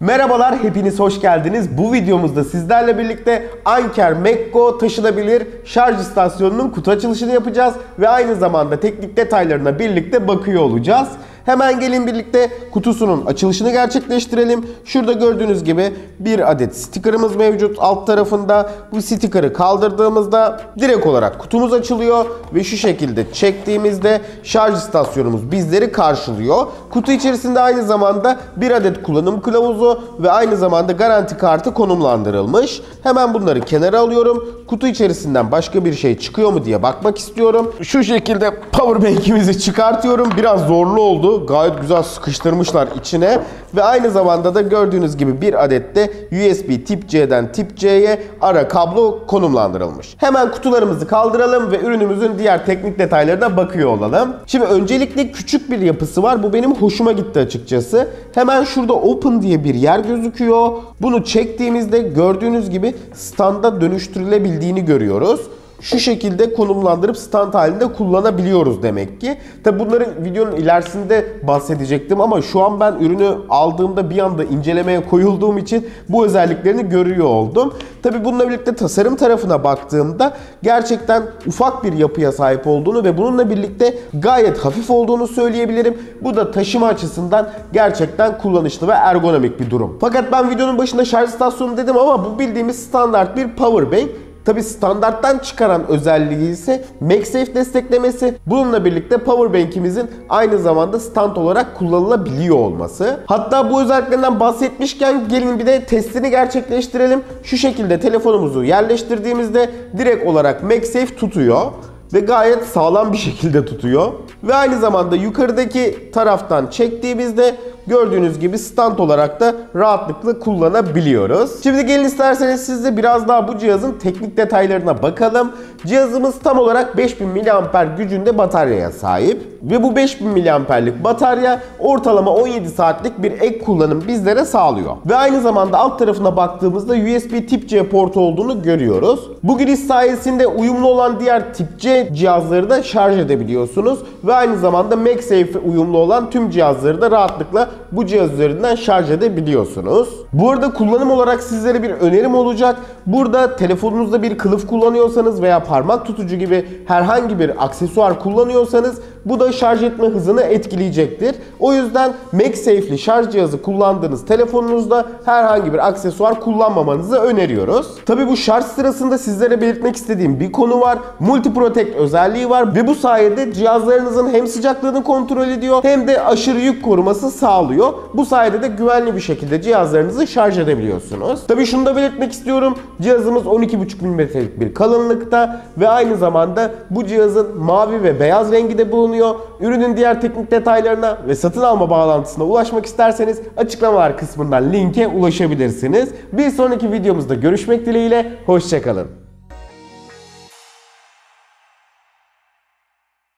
Merhabalar, hepiniz hoş geldiniz. Bu videomuzda sizlerle birlikte Anker Mekko taşınabilir şarj istasyonunun kutu açılışını yapacağız ve aynı zamanda teknik detaylarına birlikte bakıyor olacağız. Hemen gelin birlikte kutusunun açılışını gerçekleştirelim. Şurada gördüğünüz gibi bir adet stikerimiz mevcut alt tarafında. Bu stikeri kaldırdığımızda direkt olarak kutumuz açılıyor ve şu şekilde çektiğimizde şarj istasyonumuz bizleri karşılıyor. Kutu içerisinde aynı zamanda bir adet kullanım kılavuzu ve aynı zamanda garanti kartı konumlandırılmış. Hemen bunları kenara alıyorum. Kutu içerisinden başka bir şey çıkıyor mu diye bakmak istiyorum. Şu şekilde powerbank'imizi çıkartıyorum. Biraz zorlu oldu. Gayet güzel sıkıştırmışlar içine. Ve aynı zamanda da gördüğünüz gibi bir adet de USB tip C'den tip C'ye ara kablo konumlandırılmış. Hemen kutularımızı kaldıralım ve ürünümüzün diğer teknik detaylarına bakıyor olalım. Şimdi öncelikle küçük bir yapısı var. Bu benim hoşuma gitti açıkçası. Hemen şurada open diye bir yer gözüküyor. Bunu çektiğimizde gördüğünüz gibi standa dönüştürülebildiğini görüyoruz şu şekilde konumlandırıp stand halinde kullanabiliyoruz demek ki. Tabi bunları videonun ilerisinde bahsedecektim ama şu an ben ürünü aldığımda bir anda incelemeye koyulduğum için bu özelliklerini görüyor oldum. Tabi bununla birlikte tasarım tarafına baktığımda gerçekten ufak bir yapıya sahip olduğunu ve bununla birlikte gayet hafif olduğunu söyleyebilirim. Bu da taşıma açısından gerçekten kullanışlı ve ergonomik bir durum. Fakat ben videonun başında şarj istasyonu dedim ama bu bildiğimiz standart bir power bank. Tabi standarttan çıkaran özelliği ise MagSafe desteklemesi. Bununla birlikte Powerbank'imizin aynı zamanda stand olarak kullanılabiliyor olması. Hatta bu özelliklerinden bahsetmişken gelin bir de testini gerçekleştirelim. Şu şekilde telefonumuzu yerleştirdiğimizde direkt olarak MagSafe tutuyor ve gayet sağlam bir şekilde tutuyor. Ve aynı zamanda yukarıdaki taraftan çektiğimizde gördüğünüz gibi stand olarak da rahatlıkla kullanabiliyoruz. Şimdi gelin isterseniz siz de biraz daha bu cihazın teknik detaylarına bakalım. Cihazımız tam olarak 5000 mAh gücünde bataryaya sahip. Ve bu 5000 mAh'lik batarya ortalama 17 saatlik bir ek kullanım bizlere sağlıyor. Ve aynı zamanda alt tarafına baktığımızda USB tip C portu olduğunu görüyoruz. Bu giriş sayesinde uyumlu olan diğer tip C cihazları da şarj edebiliyorsunuz. Ve aynı zamanda MagSafe uyumlu olan tüm cihazları da rahatlıkla bu cihaz üzerinden şarj edebiliyorsunuz. Bu arada kullanım olarak sizlere bir önerim olacak. Burada telefonunuzda bir kılıf kullanıyorsanız veya parmak tutucu gibi herhangi bir aksesuar kullanıyorsanız bu da şarj etme hızını etkileyecektir. O yüzden MagSafe'li şarj cihazı kullandığınız telefonunuzda herhangi bir aksesuar kullanmamanızı öneriyoruz. Tabi bu şarj sırasında sizlere belirtmek istediğim bir konu var. Multi Protect özelliği var ve bu sayede cihazlarınızın hem sıcaklığını kontrol ediyor hem de aşırı yük koruması sağlıyor. Bu sayede de güvenli bir şekilde cihazlarınızı şarj edebiliyorsunuz. Tabi şunu da belirtmek istiyorum. Cihazımız 12,5 mm'lik bir kalınlıkta ve aynı zamanda bu cihazın mavi ve beyaz rengi de bulunuyor. Ürünün diğer teknik detaylarına ve satın alma bağlantısına ulaşmak isterseniz açıklamalar kısmından linke ulaşabilirsiniz. Bir sonraki videomuzda görüşmek dileğiyle. Hoşçakalın.